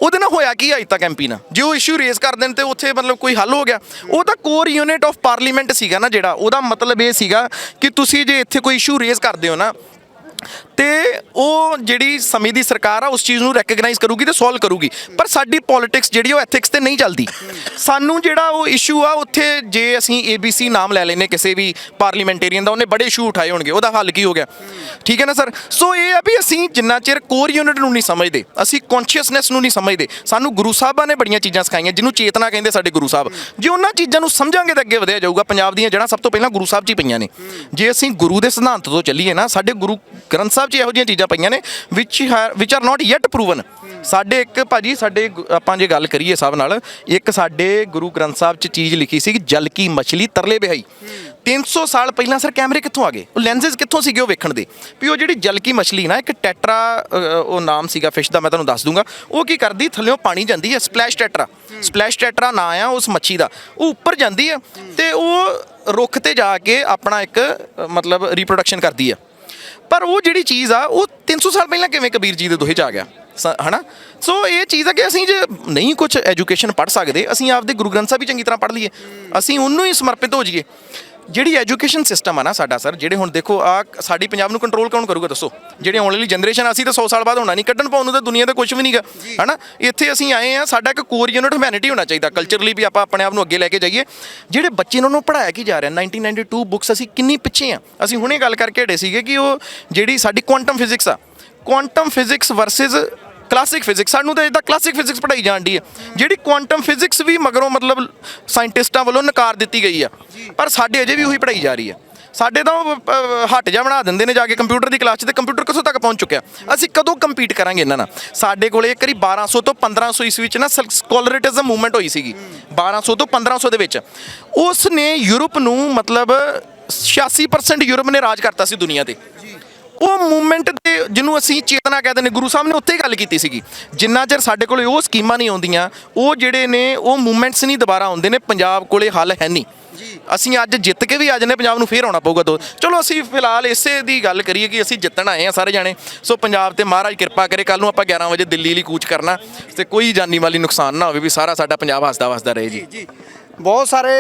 Speaker 1: ਉਹਦੇ ਨਾਲ ਹੋਇਆ ਕੀ ਅਜ ਤੱਕ ਐਮਪੀ ਨਾਲ? ਜੇ ਉਹ ਇਸ਼ੂ ਰੇਜ਼ ਕਰ ਦੇਣ ਤੇ ਉੱਥੇ ਮਤਲਬ ਕੋਈ ਹੱਲ ਹੋ ਗਿਆ। ਉਹ ਤਾਂ ਕੋਰ ਯੂਨਿਟ ਆਫ ਪਾਰਲੀਮੈਂਟ ਸੀਗਾ ਨਾ ਜਿਹੜਾ। ਉਹਦਾ ਮਤਲਬ ਇਹ ਸੀਗਾ ਕਿ ਤੁਸੀਂ ਜੇ ਇੱਥੇ ਕੋਈ ਇਸ਼ੂ ਰੇਜ਼ ਕਰਦੇ ਹੋ ਨਾ ਤੇ ਉਹ ਜਿਹੜੀ ਸਮੇਂ ਦੀ ਸਰਕਾਰ ਆ, ਉਸ ਚੀਜ਼ ਨੂੰ ਰੈਕਗਨਾਈਜ਼ ਕਰੂਗੀ ਤੇ ਸੋਲਵ ਕਰੂਗੀ। ਪਰ ਸਾਡੀ ਪੋਲਿਟਿਕਸ ਜਿਹੜੀ ਉਹ ਐਥਿਕਸ ਤੇ ਨਹੀਂ ਚੱਲਦੀ। ਸਾਨੂੰ ਜਿਹੜਾ ਉਹ ਇਸ਼ੂ ਆ, ਉੱਥੇ ਜੇ ਅਸੀਂ ABC ਨਾਮ ਲੈ ਲੈਨੇ ਕਿਸੇ ਵੀ ਪਾਰਲੀਮੈਂਟੇਰੀਅਨ ਦਾ, ਉਹਨੇ ਬੜੇ ਇਸ਼ੂ ਉਠਾਏ ਹੋਣਗੇ, ਉਹਦਾ ਹੱਲ ਕੀ ਹੋ ਗਿਆ? ਠੀਕ ਹੈ ਨਾ ਸਰ ਸੋ ਇਹ ਆ ਵੀ ਅਸੀਂ ਜਿੰਨਾ ਚਿਰ ਕੋਰ ਯੂਨਿਟ ਨੂੰ ਨਹੀਂ ਸਮਝਦੇ, ਅਸੀਂ ਕੌਨਸ਼ੀਅਸਨੈਸ ਨੂੰ ਨਹੀਂ ਸਮਝਦੇ, ਸਾਨੂੰ ਗੁਰੂ ਸਾਹਿਬਾਂ ਨੇ ਬੜੀਆਂ ਚੀਜ਼ਾਂ ਸਿਖਾਈਆਂ, ਜਿਹਨੂੰ ਚੇਤਨਾ ਕਹਿੰਦੇ ਸਾਡੇ ਗੁਰੂ ਸਾਹਿਬ। ਜੇ ਉਹਨਾਂ ਚੀਜ਼ਾਂ ਨੂੰ ਸਮਝਾਂਗੇ ਤਾਂ ਅੱਗੇ ਵਧਿਆ ਜਾਊਗਾ। ਪੰਜਾਬ ਦੀਆਂ ਜੜ੍ਹਾਂ ਸਭ ਤੋਂ ਪਹਿਲਾਂ ਗੁਰੂ ਸਾਹਿਬ 'ਚ ਹੀ ਪਈਆਂ ਨੇ। ਜੇ ਅਸੀਂ ਗੁਰੂ ਦੇ ਸਿਧਾਂਤ ਤੋਂ ਚੱਲੀਏ ਨਾ, ਸਾਡੇ ਗੁਰੂ ਗ੍ਰੰਥ ਸਾਹਿਬ 'ਚ ਇਹੋ ਜਿਹੀਆਂ ਚੀਜ਼ਾਂ ਪਈਆਂ ਨੇ ਵਿਚ ਵਿਚ ਆਰ ਨਾਟ ਯet ਪ੍ਰੂਵਨ ਸਾਡੇ ਇੱਕ ਭਾਜੀ, ਸਾਡੇ ਆਪਾਂ ਜੇ ਗੱਲ ਕਰੀਏ ਸਭ ਨਾਲ, ਇੱਕ ਸਾਡੇ ਗੁਰੂ ਗ੍ਰੰਥ ਸਾਹਿਬ 'ਚ ਚੀਜ਼ ਲਿਖੀ ਸੀ ਜਲ ਕੀ ਮਛਲੀ ਤਰਲੇ ਬਿਹਾਈ 300 ਸਾਲ ਪਹਿਲਾਂ ਸਰ ਕੈਮਰੇ ਕਿੱਥੋਂ ਆ ਗਏ? ਉਹ ਲੈਂਸਸ ਕਿੱਥੋਂ ਸੀਗੇ ਉਹ ਵੇਖਣ ਦੇ? ਵੀ ਉਹ ਜਿਹੜੀ ਜਲ ਕੀ ਮਛਲੀ ਨਾ, ਇੱਕ ਟੈਟਰਾ ਉਹ ਨਾਮ ਸੀਗਾ ਫਿਸ਼ ਦਾ, ਮੈਂ ਤੁਹਾਨੂੰ ਦੱਸ ਦੂੰਗਾ। ਉਹ ਕੀ ਕਰਦੀ? ਥੱਲੇੋਂ ਪਾਣੀ ਜਾਂਦੀ ਹੈ ਸਪਲੈਸ਼ ਟੈਟਰਾ ਸਪਲੈਸ਼ ਟੈਟਰਾ ਨਾਂ ਆ ਉਸ ਮੱਛੀ ਦਾ। ਉਹ ਉੱਪਰ ਜਾਂਦੀ ਹੈ ਤੇ ਉਹ ਰੁੱਖ ਤੇ ਜਾ ਕੇ ਆਪਣਾ ਇੱਕ, ਮਤਲਬ ਰੀਪਰੋਡਕਸ਼ਨ ਕਰਦੀ ਆ ਪਰ ਉਹ ਜਿਹੜੀ ਚੀਜ਼ ਆ, ਉਹ 300 ਸਾਲ ਪਹਿਲਾਂ ਕਿਵੇਂ ਕਬੀਰ ਜੀ ਦੇ ਦੋਹੇ ਚ ਆ ਗਿਆ? ਸ- ਹਨਾ? ਸੋ ਇਹ ਚੀਜ਼ ਆ ਕਿ ਅਸੀਂ ਜੇ ਨਹੀਂ ਕੁਝ ਐਜੂਕੇਸ਼ਨ ਪੜ੍ਹ ਸਕਦੇ, ਅਸੀਂ ਆਪਦੇ ਗੁਰੂ ਗ੍ਰੰਥ ਸਾਹਿਬ ਵੀ ਚੰਗੀ ਤਰ੍ਹਾਂ ਪੜ੍ਹ ਲਈਏ। ਅਸੀਂ ਉਹਨੂੰ ਹੀ ਸਮਰਪਿਤ ਹੋ ਜਾਈਏ। ਜਿਹੜੀ ਐਜੂਕੇਸ਼ਨ ਸਿਸਟਮ ਆ ਨਾ ਸਾਡਾ ਸਰ ਜਿਹੜੇ ਹੁਣ ਦੇਖੋ ਆ ਸਾਡੀ ਪੰਜਾਬ ਨੂੰ ਕੰਟਰੋਲ ਕੌਣ ਕਰੂਗਾ ਦੱਸੋ? ਜਿਹੜੇ ਆਉਣ ਵਾਲੀ ਜਨਰੇਸ਼ਨ ਅਸੀਂ ਤਾਂ 100 ਸਾਲ ਬਾਅਦ ਹੋਣਾ ਨਹੀਂ ਕੱਢਣ ਪਾਉਣ ਨੂੰ ਤਾਂ ਦੁਨੀਆ ਤੇ ਕੁਝ ਵੀ ਨਹੀਂਗਾ ਹਨਾ? ਇੱਥੇ ਅਸੀਂ ਆਏ ਆ ਸਾਡਾ ਇੱਕ ਕੋਰ ਯੂਨਿਟ ਹਿਊਮੈਨਿਟੀ ਹੋਣਾ ਚਾਹੀਦਾ ਕਲਚਰਲੀ ਵੀ ਆਪਾਂ ਆਪਣੇ ਆਪ ਨੂੰ ਅੱਗੇ ਲੈ ਕੇ ਜਾਈਏ। ਜਿਹੜੇ ਬੱਚੇ ਨੂੰ ਪੜਾਇਆ ਕੀ ਜਾ ਰਿਹਾ? 1992 ਬੁੱਕਸ ਅਸੀਂ ਕਿੰਨੀ ਪਿੱਛੇ ਆ? ਅਸੀਂ ਹੁਣੇ ਗੱਲ ਕਰਕੇ ਹਟੇ ਸੀਗੇ ਕਿ ਉਹ ਜਿਹੜੀ ਸਾਡੀ ਕੁਆਂਟਮ ਫਿਜ਼ਿਕਸ ਆ quantum physics versus classic physics ਸਾਨੂੰ ਤਾਂ ਇਦਾਂ ਕਲਾਸਿਕ ਫਿਜ਼ਿਕਸ ਪੜਾਈ ਜਾਂਦੀ ਹੈ। ਜਿਹੜੀ ਕੁਆਂਟਮ ਫਿਜ਼ਿਕਸ ਵੀ ਮਗਰੋਂ ਮਤਲਬ ਸਾਇੰਟਿਸਟਾਂ ਵੱਲੋਂ ਨਕਾਰ ਦਿੱਤੀ ਗਈ ਆ ਪਰ ਸਾਡੇ ਅਜੇ ਵੀ ਉਹੀ ਪੜਾਈ ਜਾ ਰਹੀ ਹੈ। ਸਾਡੇ ਤਾਂ ਉਹ, ਹੱਟ ਜਾ ਬਣਾ ਦਿੰਦੇ ਨੇ ਜਾ ਕੇ ਕੰਪਿਊਟਰ ਦੀ ਕਲਾਸ 'ਚ ਤੇ ਕੰਪਿਊਟਰ ਕਿੱਥੋਂ ਤੱਕ ਪਹੁੰਚ ਚੁੱਕਿਆ। ਅਸੀਂ ਕਦੋਂ ਕੰਪੀਟ ਕਰਾਂਗੇ ਇਹਨਾਂ ਨਾਲ? ਸਾਡੇ ਕੋਲੇ ਇੱਕ ਵਾਰੀ 1200 ਤੋਂ 1500 ਈਸਵੀ 'ਚ ਨਾ ਸਕੋਲਰਿਟਿਜ਼ਮ ਮੂਵਮੈਂਟ ਹੋਈ ਸੀਗੀ। 1200 ਤੋਂ 1500 ਦੇ ਵਿੱਚ। ਉਸ ਨੇ ਯੂਰਪ ਨੂੰ ਮਤਲਬ 86% ਯੂਰਪ ਨੇ ਰਾਜ ਕਰਤਾ ਸੀ ਦੁਨੀਆ ਤੇ। ਉਹ ਮੂਵਮੈਂਟ ਦੇ ਜਿਹਨੂੰ ਅਸੀਂ ਚੇਤਨਾ ਕਹਿੰਦੇ ਨੇ ਗੁਰੂ ਸਾਹਿਬ ਨੇ ਉੱਥੇ ਹੀ ਗੱਲ ਕੀਤੀ ਸੀਗੀ। ਜਿੰਨਾ ਚਿਰ ਸਾਡੇ ਕੋਲੇ ਉਹ ਸਕੀਮਾਂ ਨਹੀਂ ਆਉਂਦੀਆਂ ਉਹ ਜਿਹੜੇ ਨੇ ਉਹ ਮੂਵਮੈਂਟਸ ਨਹੀਂ ਦੁਬਾਰਾ ਆਉਂਦੇ ਨੇ ਪੰਜਾਬ ਕੋਲੇ ਹੱਲ ਹੈ ਨਹੀਂ। ਅਸੀਂ ਅੱਜ ਜਿੱਤ ਕੇ ਵੀ ਆ ਜਨੇ ਪੰਜਾਬ ਨੂੰ ਫੇਰ ਆਉਣਾ ਪਊਗਾ ਦੋ। ਚਲੋ ਅਸੀਂ ਫਿਲਹਾਲ ਇਸੇ ਦੀ ਗੱਲ ਕਰੀਏ ਕਿ ਅਸੀਂ ਜਿੱਤਣ ਆਏ ਆ ਸਾਰੇ ਜਾਣੇ। ਸੋ ਪੰਜਾਬ ਤੇ ਮਹਾਰਾਜ ਕਿਰਪਾ ਕਰੇ ਕੱਲ ਨੂੰ ਆਪਾਂ 11 ਵਜੇ ਦਿੱਲੀ ਲਈ ਕੂਚ ਕਰਨਾ ਤੇ ਕੋਈ ਜਾਨੀ ਮਾਲੀ ਨੁਕਸਾਨ ਨਾ ਹੋਵੇ ਵੀ ਸਾਰਾ ਸਾਡਾ ਪੰਜਾਬ ਹੱਸਦਾ ਵਸਦਾ ਰਹੇ ਜੀ
Speaker 2: ਜੀ। ਬਹੁਤ ਸਾਰੇ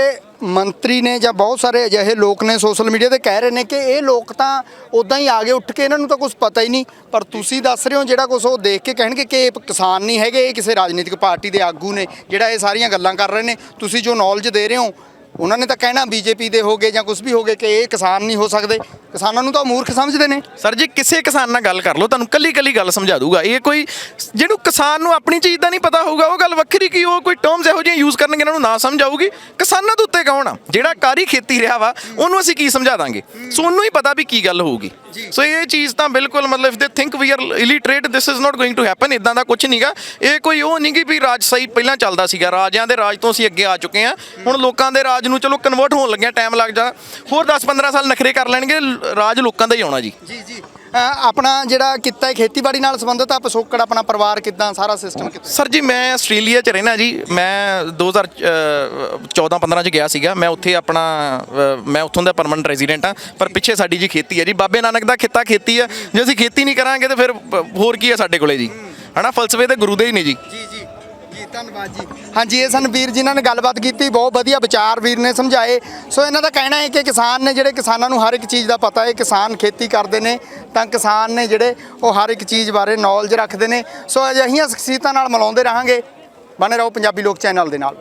Speaker 2: ਮੰਤਰੀ ਨੇ ਜਾਂ ਬਹੁਤ ਸਾਰੇ ਅਜਿਹੇ ਲੋਕ ਨੇ ਸੋਸ਼ਲ ਮੀਡੀਆ ਤੇ ਕਹਿ ਰਹੇ ਨੇ ਕਿ ਇਹ ਲੋਕ ਤਾਂ ਉਦਾਂ ਹੀ ਆ ਗਏ, ਉੱਠ ਕੇ ਇਹਨਾਂ ਨੂੰ ਤਾਂ ਕੁਝ ਪਤਾ ਹੀ ਨਹੀਂ। ਪਰ ਤੁਸੀਂ ਦੱਸ ਰਹੇ ਹੋ ਜਿਹੜਾ ਕੁਝ ਉਹ ਦੇਖ ਕੇ ਕਹਿਣਗੇ ਕਿ ਇਹ ਕਿਸਾਨ ਨਹੀਂ ਹੈਗੇ, ਇਹ ਕਿਸੇ ਰਾਜਨੀਤਿਕ ਪਾਰਟੀ ਦੇ ਆਗੂ ਨੇ, ਜਿਹੜਾ ਇਹ ਸਾਰੀਆਂ ਗੱਲਾਂ ਕਰ ਰਹੇ ਨੇ। ਤੁਸੀਂ ਜੋ ਨੌਲੇਜ ਦੇ ਰਹੇ ਹੋ ਉਹਨਾਂ ਨੇ ਤਾਂ ਕਹਿਣਾ ਬੀਜੇਪੀ ਦੇ ਹੋਗੇ ਜਾਂ ਕੁਝ ਵੀ ਹੋਗੇ ਕਿ ਇਹ ਕਿਸਾਨ ਨਹੀਂ ਹੋ ਸਕਦੇ। ਕਿਸਾਨਾਂ ਨੂੰ ਤਾਂ ਮੂਰਖ ਸਮਝਦੇ ਨੇ।
Speaker 1: ਸਰ ਜੀ ਕਿਸੇ ਕਿਸਾਨ ਨਾਲ ਗੱਲ ਕਰ ਲਓ ਤੁਹਾਨੂੰ ਕੱਲੀ ਕੱਲੀ ਗੱਲ ਸਮਝਾ ਦੂਗਾ ਇਹ ਕੋਈ ਜਿਹਨੂੰ ਕਿਸਾਨ ਨੂੰ ਆਪਣੀ ਚੀਜ਼ ਦਾ ਨਹੀਂ ਪਤਾ ਹੋਊਗਾ ਉਹ ਗੱਲ ਵੱਖਰੀ ਕੀ ਉਹ ਕੋਈ ਟਰਮਸ ਇਹੋ ਜਿਹੀਆਂ ਯੂਜ਼ ਕਰਨਗੇ ਇਹਨਾਂ ਨੂੰ ਨਾ ਸਮਝ ਆਊਗੀ ਕਿਸਾਨਾਂ ਦੇ ਉੱਤੇ ਕੌਣ ਆ? ਜਿਹੜਾ ਕਾਰੀ ਖੇਤੀ ਰਿਹਾ ਵਾ ਉਹਨੂੰ ਅਸੀਂ ਕੀ ਸਮਝਾ ਦਾਂਗੇ? ਸੋ ਉਹਨੂੰ ਹੀ ਪਤਾ ਵੀ ਕੀ ਗੱਲ ਹੋਊਗੀ। ਸੋ ਇਹ ਚੀਜ਼ ਤਾਂ ਬਿਲਕੁਲ ਮਤਲਬ ਦੇ think we are illiterate this is not going to happen ਇਦਾਂ ਦਾ ਕੁਝ ਨਹੀਂਗਾ ਇਹ ਕੋਈ ਉਹ ਨਹੀਂ ਕਿ ਵੀ ਰਾਜ ਸਹੀ ਪਹਿਲਾਂ ਚੱਲਦਾ ਸੀਗਾ। ਰਾਜਿਆਂ ਦੇ ਰਾਜ ਤੋਂ ਅਸੀਂ ਅੱਗੇ ਆ ਚੁੱਕੇ ਆ ਹੁਣ ਲੋਕਾਂ ਦੇ ਰਾਜ ਨੂੰ ਚਲੋ ਕਨਵਰਟ ਹੋਣ ਲੱਗਿਆ ਟਾਈਮ ਲੱਗ ਜਾਣਾ ਹੋਰ 10 15 ਸਾਲ ਨਖਰੇ ਕਰ ਲੈਣਗੇ ਰਾਜ ਲੋਕਾਂ ਦਾ ਹੀ ਆਉਣਾ ਜੀ।
Speaker 2: ਜੀ ਜੀ। ਆਪਣਾ ਜਿਹੜਾ ਕਿੱਤਾ ਹੈ ਖੇਤੀਬਾੜੀ ਨਾਲ ਸੰਬੰਧਿਤ ਆ ਪਿਛੋਕੜ ਆਪਣਾ ਪਰਿਵਾਰ ਕਿੱਦਾਂ ਸਾਰਾ ਸਿਸਟਮ ਕਿੱਦਾਂ?
Speaker 1: ਸਰ ਜੀ ਮੈਂ ਆਸਟ੍ਰੇਲੀਆ 'ਚ ਰਹਿਣਾ ਜੀ। ਮੈਂ 2014-15 'ਚ ਗਿਆ ਸੀਗਾ। ਮੈਂ ਉੱਥੇ ਆਪਣਾ ਮੈਂ ਉੱਥੋਂ ਦਾ ਪਰਮਨੈਂਟ ਰੈਜ਼ੀਡੈਂਟ ਆ ਪਰ ਪਿੱਛੇ ਸਾਡੀ ਜੀ ਖੇਤੀ ਹੈ ਜੀ। ਬਾਬੇ ਨਾਨਕ ਦਾ ਖਿੱਤਾ ਖੇਤੀ ਆ ਜੇ ਅਸੀਂ ਖੇਤੀ ਨਹੀਂ ਕਰਾਂਗੇ ਤਾਂ ਫਿਰ ਹੋਰ ਕੀ ਹੈ ਸਾਡੇ ਕੋਲੇ ਜੀ? ਹਨਾ? ਫਲਸਫੇ ਤੇ ਗੁਰੂ ਦੇ ਹੀ ਨੇ ਜੀ
Speaker 2: ਜੀ। ਜੀ ਜੀ। ਧੰਨਵਾਦ ਜੀ। ਹਾਂਜੀ, ਇਹ ਸਨ ਵੀਰ ਜਿਨ੍ਹਾਂ ਨੇ ਗੱਲਬਾਤ ਕੀਤੀ, ਬਹੁਤ ਵਧੀਆ ਵਿਚਾਰ ਵੀਰ ਨੇ ਸਮਝਾਏ। ਸੋ ਇਹਨਾਂ ਦਾ ਕਹਿਣਾ ਹੈ ਕਿ ਕਿਸਾਨ ਨੇ ਜਿਹੜੇ ਕਿਸਾਨਾਂ ਨੂੰ ਹਰ ਇੱਕ ਚੀਜ਼ ਦਾ ਪਤਾ ਹੈ, ਕਿਸਾਨ ਖੇਤੀ ਕਰਦੇ ਨੇ, ਤਾਂ ਕਿਸਾਨ ਨੇ ਜਿਹੜੇ ਉਹ ਹਰ ਇੱਕ ਚੀਜ਼ ਬਾਰੇ ਨੌਲੇਜ ਰੱਖਦੇ ਨੇ। ਸੋ ਅਜਿਹੀਆਂ ਸ਼ਖਸੀਅਤਾਂ ਨਾਲ ਮਿਲਾਉਂਦੇ ਰਹਾਂਗੇ। ਬਣੇ ਰਹੋ ਪੰਜਾਬੀ ਲੋਕ ਚੈਨਲ ਦੇ ਨਾਲ।